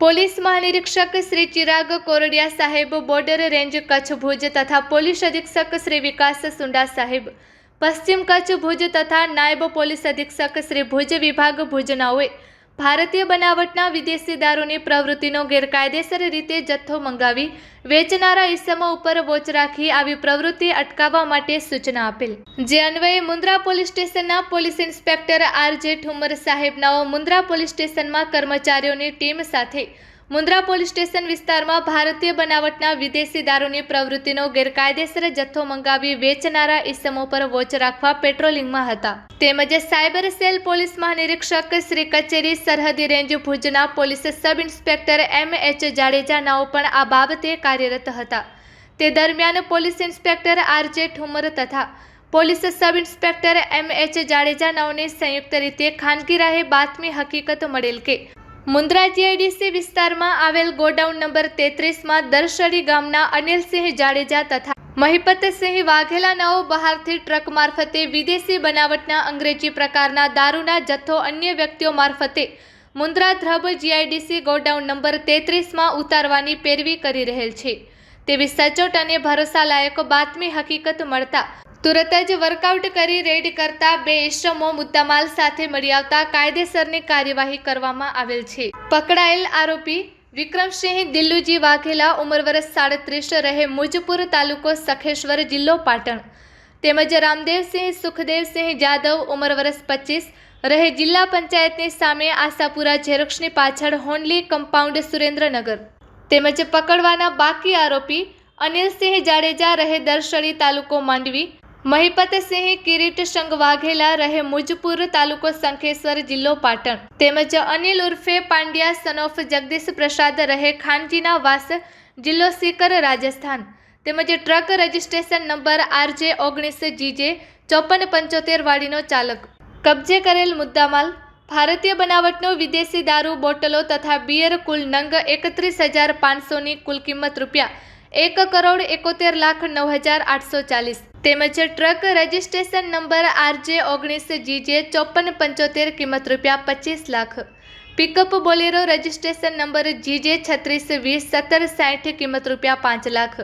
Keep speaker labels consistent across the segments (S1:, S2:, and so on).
S1: Police મહાનિરીક્ષક શ્રી ચિરાગ કોરડિયા સાહેબ border range Kutch Bhuj તથા પોલીસ અધિક્ષક શ્રી વિકાસ સુંડા સાહેબ પશ્ચિમ કચ્છ ભુજ તથા નાયબ પોલીસ અધિક્ષક શ્રી ભુજ વિભાગ ભુજનાઓએ ભારતીય બનાવટના વિદેશી દારૂની પ્રવૃત્તિનો ગેરકાયદેસર રીતે જથ્થો મંગાવી વેચનારા ઇસમો ઉપર વોચ રાખી આવી પ્રવૃત્તિ અટકાવવા માટે સૂચના આપેલ જે અન્વયે મુન્દ્રા પોલીસ સ્ટેશનના police inspector R J Thumar સાહેબનાઓ Mundra police સ્ટેશનમાં કર્મચારીઓની ટીમ સાથે મુન્દ્રા પોલીસ સ્ટેશન વિસ્તારમાં ભારતીય બનાવટના વિદેશી દારૂની પ્રવૃત્તિનો ગેરકાયદેસર જથ્થો મંગાવી વેચનારા ઇસમો પર વોચ રાખવા પેટ્રોલિંગમાં હતા. તેમજ સાયબર સેલ પોલીસ મહાનિરીક્ષક શ્રી કચેરી સરહદી રેન્જ ભુજના police sub inspector M H Jadeja નાઓ પણ આ બાબતે કાર્યરત હતા. તે દરમિયાન police inspector R J Thumar તથા police sub inspector M H Jadeja નાઓને સંયુક્ત રીતે ખાનગી રાહે બાતમી હકીકત મળેલ કે મુન્દ્રા જીઆઈડીસી વિસ્તારમાં આવેલ ગોડાઉન નંબર તેત્રીસમાં દરશરી ગામના અનિલસિંહ જાડેજા તથા મહિપતસિંહ વાઘેલા નાઓ બહારથી ટ્રક મારફતે વિદેશી બનાવટના અંગ્રેજી પ્રકારના દારૂના જથ્થો અન્ય વ્યક્તિઓ મારફતે Mundra Dhrab GIDC godown number તેત્રીસમાં ઉતારવાની પેરવી કરી રહેલ છે. તેવી સચોટ અને ભરોસાલાયક બાતમી હકીકત મળતા તુરત જ વર્કઆઉટ કરી રેડ કરતા બે ઇસમો મુદ્દામાલ સાથે મળી આવતા કાયદેસરની કાર્યવાહી કરવામાં આવેલ છે. પકડાયેલ આરોપી વિક્રમસિંહ દિલ્લુજી વાઘેલા ઉંમર વર્ષ સાડત્રીસ રહે મુજપુર તાલુકો સખેશ્વર જિલ્લો પાટણ. તેમજ રામદેવસિંહ, સુખદેવસિંહ જાદવ ઉંમર વર્ષ પચીસ રહે જિલ્લા પંચાયતની સામે આશાપુરા ઝેરોક્ષની પાછળ હોનલી કમ્પાઉન્ડ સુરેન્દ્રનગર. તેમજ પકડવાના બાકી આરોપી અનિલસિંહ જાડેજા રહે દર્શળી તાલુકો માંડવી મહિપતસિંહ કિરીટ સંઘ વાઘેલા રહે મુજપુર તાલુકો શંખેશ્વર જિલ્લો પાટણ. તેમજ અનિલ ઉર્ફે પાંડ્યા સનોફ જગદીશ પ્રસાદ રહે ખાનજીના વાસ, જિલ્લો સીકર, રાજસ્થાન. તેમજ ટ્રક રજિસ્ટ્રેશન નંબર આરજે ઓગણીસ જીજે ચોપન પંચોતેર વાળીનો ચાલક. કબજે કરેલ મુદ્દામાલ, ભારતીય બનાવટનો વિદેશી દારૂ બોટલો તથા બિયર કુલ નંગ એકત્રીસ હજાર પાંચસોની કુલ કિંમત રૂપિયા એક કરોડ એકોતેર લાખ નવ હજાર આઠસો ચાલીસ. તેમજ ટ્રક રજિસ્ટ્રેશન નંબર આરજે ઓગણીસ જીજે ચોપન પંચોતેર કિંમત રૂપિયા પચીસ lakh. Pickup Bolero registration number GJ છત્રીસ વીસ સત્તર સાઠ કિંમત રૂપિયા પાંચ lakh.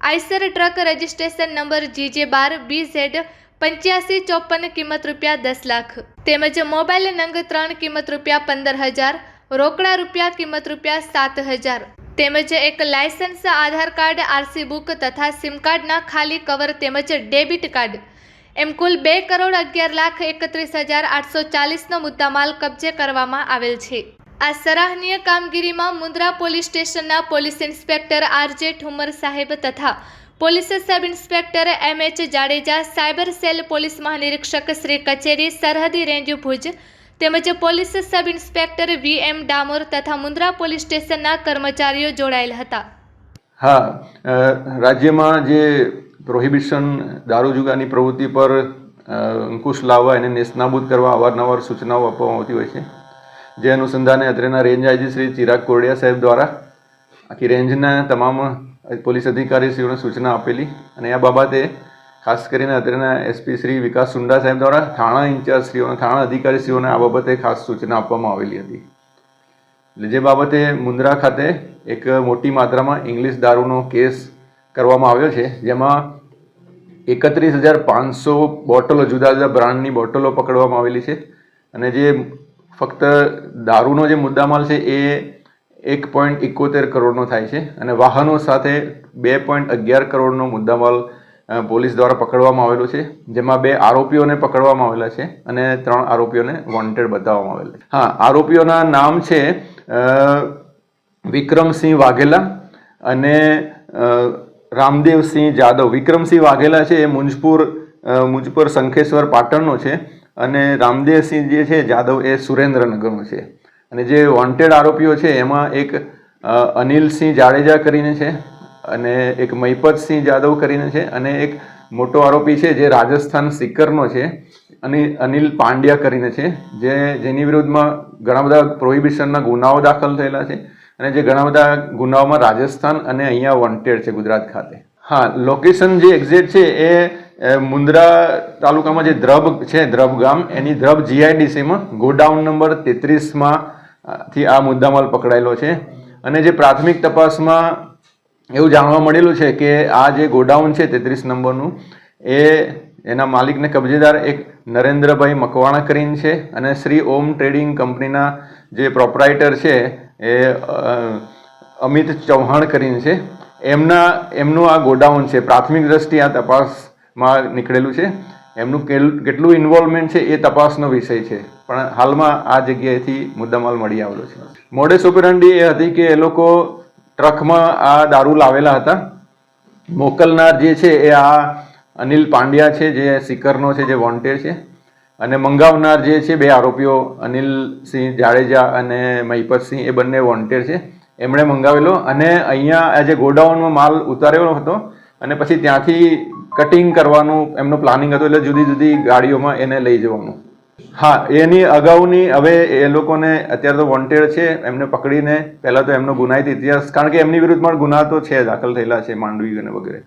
S1: Eicher truck registration number GJ બાર બી ઝેડ પંચ્યાસી ચોપન કિંમત રૂપિયા દસ લાખ. તેમજ મોબાઈલ નંગ ત્રણ કિંમત રૂપિયા પંદર હજાર, રોકડા રૂપિયા કિંમત રૂપિયા સાત હજાર. તેમજ એક license Aadhaar card, RC book તથા સિમ કાર્ડના ખાલી કવર તેમજ ડેબિટ કાર્ડ. એમ કુલ બે કરોડ અગિયાર લાખ એકત્રીસ હજાર આઠસો ચાલીસનો મુદ્દામાલ કબજે કરવામાં આવેલ છે. આ સરાહનીય કામગીરીમાં મુન્દ્રા પોલીસ સ્ટેશનના પોલીસ ઇન્સ્પેક્ટર આરજે ઠુમર સાહેબ તથા police sub inspector M H Jadeja, cyber cell police મહાનિરીક્ષક Shri કચેરી સરહદી રેન્જ ભુજ તેમજ police sub inspector V M Damor તથા મુન્દ્રા પોલીસ સ્ટેશનના કર્મચારીઓ જોડાયેલ હતા.
S2: હા રાજ્યમાં જે પ્રોહિબિશન દારૂ જુગારની પ્રવૃત્તિ પર અંકુશ લાવવા એને નેસ્તનાબૂદ કરવા અવારનવાર સૂચનાઓ આપવામાં આવતી હોય છે. જે અનુસંધાને અત્રેના રેન્જ આઈજી શ્રી ચિરાગ કોરડિયા સાહેબ દ્વારા આખી રેન્જના તમામ પોલીસ અધિકારીશ્રીઓને સૂચના આપેલી અને આ બાબતે ખાસ કરીને અત્યારના એસપી શ્રી વિકાસ સુંડા સાહેબ દ્વારા થાણા ઇન્ચાર્જશ્રીઓને, થાણા અધિકારીશ્રીઓને આ બાબતે ખાસ સૂચના આપવામાં આવેલી હતી. એટલે જે બાબતે મુન્દ્રા ખાતે એક મોટી માત્રામાં ઇંગ્લિશ દારૂનો કેસ કરવામાં આવ્યો છે, જેમાં એકત્રીસ હજાર પાંચસો બોટલો, જુદા જુદા બ્રાન્ડની બોટલો પકડવામાં આવેલી છે. અને જે ફક્ત દારૂનો જે મુદ્દામાલ છે, એ એક પોઈન્ટ એકોતેર કરોડનો થાય છે. અને વાહનો સાથે બે પોઈન્ટ અગિયાર કરોડનો મુદ્દામાલ પોલીસ દ્વારા પકડવામાં આવેલો છે, જેમાં બે આરોપીઓને પકડવામાં આવેલા છે અને ત્રણ આરોપીઓને વોન્ટેડ બતાવવામાં આવેલા છે. હા, આરોપીઓના નામ છે વિક્રમસિંહ વાઘેલા અને રામદેવસિંહ જાદવ. વિક્રમસિંહ વાઘેલા છે, એ મુંજપુર મુંજપુર શંખેશ્વર પાટણનો છે અને રામદેવસિંહ જે છે, જાદવ એ સુરેન્દ્રનગરનો છે. અને જે વોન્ટેડ આરોપીઓ છે, એમાં એક અનિલસિંહ જાડેજા કરીને છે અને એક મહિપતસિંહ જાદવ કરીને છે અને એક મોટો આરોપી છે જે રાજસ્થાન સિકરનો છે અને અનિલ પાંડ્યા કરીને છે, જે જેની વિરુદ્ધમાં ઘણા બધા પ્રોહિબિશનના ગુનાઓ દાખલ થયેલા છે અને જે ઘણા બધા ગુનાઓમાં રાજસ્થાન અને અહીંયા વોન્ટેડ છે ગુજરાત ખાતે. હા લોકેશન જે એક્ઝેક્ટ છે એ મુન્દ્રા તાલુકામાં જે દ્રબ છે, દ્રબ ગામ, એની દ્રબ જીઆઈડીસીમાં ગોડાઉન નંબર તેત્રીસમાં થી આ મુદ્દામાલ પકડાયેલો છે. અને જે પ્રાથમિક તપાસમાં એવું જાણવા મળેલું છે કે આ જે ગોડાઉન છે તેત્રીસ નંબરનું, એ એના માલિકને કબજેદાર એક નરેન્દ્રભાઈ મકવાણા કરીને છે અને શ્રી ઓમ ટ્રેડિંગ કંપનીના જે પ્રોપરાઇટર છે એ અમિત ચૌહાણ કરીને છે. એમના, એમનું આ ગોડાઉન છે, પ્રાથમિક દ્રષ્ટિએ આ તપાસમાં નીકળેલું છે. એમનું કેટલું ઇન્વોલ્વમેન્ટ છે એ તપાસનો વિષય છે. પણ હાલમાં આ જગ્યાએથી મુદ્દામાલ મળી આવેલો છે. મોડેસ ઓપેરન્ડી એ હતી કે એ લોકો ટ્રકમાં આ દારૂ લાવેલા હતા. મોકલનાર જે છે એ આ અનિલ પાંડ્યા છે, જે સિકરનો છે, જે વોન્ટેડ છે. અને મંગાવનાર જે છે, બે આરોપીઓ અનિલસિંહ જાડેજા અને મહિપતસિંહ એ બંને વોન્ટેડ છે. એમણે મંગાવેલો અને અહીંયા આ જે ગોડાઉનમાં માલ ઉતારેલો હતો અને પછી ત્યાંથી કટિંગ કરવાનું, એમનું પ્લાનિંગ હતું એટલે જુદી જુદી ગાડીઓમાં એને લઈ જવાનું. હા, એની અગાઉની, હવે એ લોકોને અત્યારે તો વોન્ટેડ છે, એમને પકડીને પહેલાં તો એમનો ગુનાહિત ઇતિહાસ, કારણ કે એમની વિરુદ્ધમાં ગુના તો છે, દાખલ થયેલા છે માંડવી અને વગેરે.